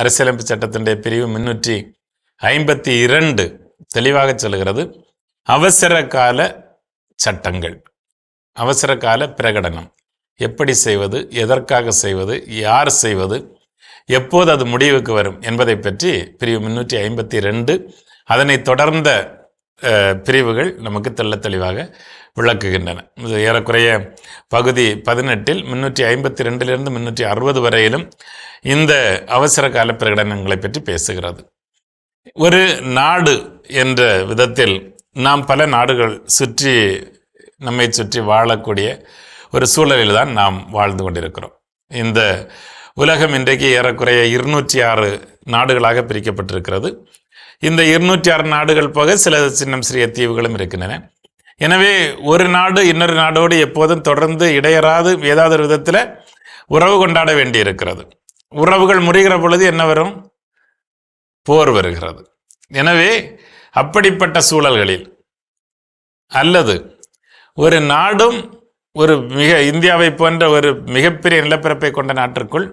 அரசியலமைப்பு சட்டத்தினுடைய பிரிவு முன்னூற்றி ஐம்பத்தி இரண்டு தெளிவாக சொல்கிறது அவசர கால சட்டங்கள் அவசர கால பிரகடனம். எப்படி செய்வது எதற்காக செய்வது யார் செய்வது எப்போது அது முடிவுக்கு வரும் என்பதை பற்றி பிரிவு முன்னூற்றி ஐம்பத்தி ரெண்டு அதனை தொடர்ந்த பிரிவுகள் நமக்கு தெள்ள தெளிவாக விளக்குகின்றன. இது ஏறக்குறைய பகுதி பதினெட்டில் முன்னூற்றி ஐம்பத்தி ரெண்டிலிருந்து முன்னூற்றி அறுபது வரையிலும் இந்த அவசர கால பிரகடனங்களை பற்றி பேசுகிறது. ஒரு நாடு என்ற விதத்தில் நாம் பல நாடுகள் சுற்றி நம்மை சுற்றி வாழக்கூடிய ஒரு சூழலில் தான் நாம் வாழ்ந்து கொண்டிருக்கிறோம். இந்த உலகம் இன்றைக்கு ஏறக்குறைய இருநூற்றி ஆறு நாடுகளாக பிரிக்கப்பட்டிருக்கிறது. இந்த இருநூற்றி ஆறு நாடுகள் போக சில சின்னம் சிறிய தீவுகளும் இருக்கின்றன. எனவே ஒரு நாடு இன்னொரு நாடோடு எப்போதும் தொடர்ந்து இடையறாது ஏதாவது ஒரு விதத்தில் உறவு கொண்டாட வேண்டி இருக்கிறது உறவுகள் முறிகிற பொழுது என்ன வரும்? போர் வருகிறது. எனவே அப்படிப்பட்ட சூழல்களில் அல்லது ஒரு நாடும் ஒரு மிக இந்தியாவை போன்ற ஒரு மிகப்பெரிய நிலப்பரப்பை கொண்ட நாட்டிற்குள்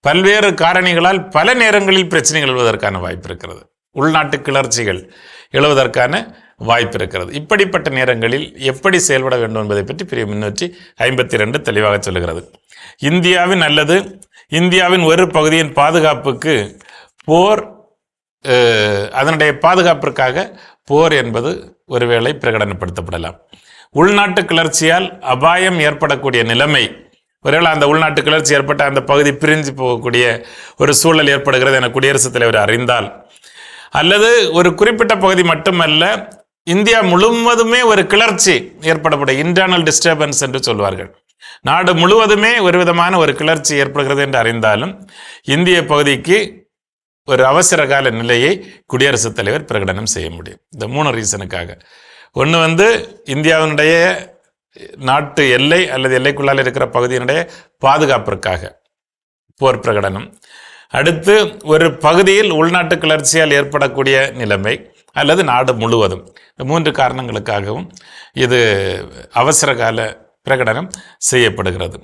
பல்வேறு காரணிகளால் பல நேரங்களில் பிரச்சனைகள் எழுவதற்கான வாய்ப்பு இருக்கிறது. உள்நாட்டு கிளர்ச்சிகள் எழுவதற்கான வாய்ப்பு இருக்கிறது. இப்படிப்பட்ட நேரங்களில் எப்படி செயல்பட வேண்டும் என்பதை பற்றி பெரிய முன்னூற்றி ஐம்பத்தி ரெண்டு தெளிவாக சொல்லுகிறது. இந்தியாவின் அல்லது இந்தியாவின் ஒரு பகுதியின் பாதுகாப்புக்கு போர் அதனுடைய பாதுகாப்பிற்காக போர் என்பது ஒருவேளை பிரகடனப்படுத்தப்படலாம். உள்நாட்டு கிளர்ச்சியால் அபாயம் ஏற்படக்கூடிய நிலைமை ஒருவேளை அந்த உள்நாட்டு கிளர்ச்சி ஏற்பட்ட அந்த பகுதி பிரிஞ்சு போகக்கூடிய ஒரு சூழல் ஏற்படுகிறது என குடியரசுத் தலைவர் அறிந்தால் அல்லது ஒரு குறிப்பிட்ட பகுதி மட்டுமல்ல இந்தியா முழுவதுமே ஒரு கிளர்ச்சி ஏற்படக்கூடிய இன்டர்னல் டிஸ்டர்பன்ஸ் என்று சொல்வார்கள். நாடு முழுவதுமே ஒரு விதமான ஒரு கிளர்ச்சி ஏற்படுகிறது என்று அறிந்தாலும் இந்திய பகுதிக்கு ஒரு அவசர கால நிலையை குடியரசுத் தலைவர் பிரகடனம் செய்ய முடியும். இந்த மூணு ரீசனுக்காக. ஒன்று வந்து இந்தியாவினுடைய நாட்டு எல்லை அல்லது எல்லைக்குள்ளால் இருக்கிற பகுதியினுடைய பாதுகாப்பிற்காக போர் பிரகடனம். அடுத்து ஒரு பகுதியில் உள்நாட்டு கிளர்ச்சியால் ஏற்படக்கூடிய நிலைமை அல்லது நாடு முழுவதும். இந்த மூன்று காரணங்களுக்காகவும் இது அவசர கால பிரகடனம் செய்யப்படுகிறது.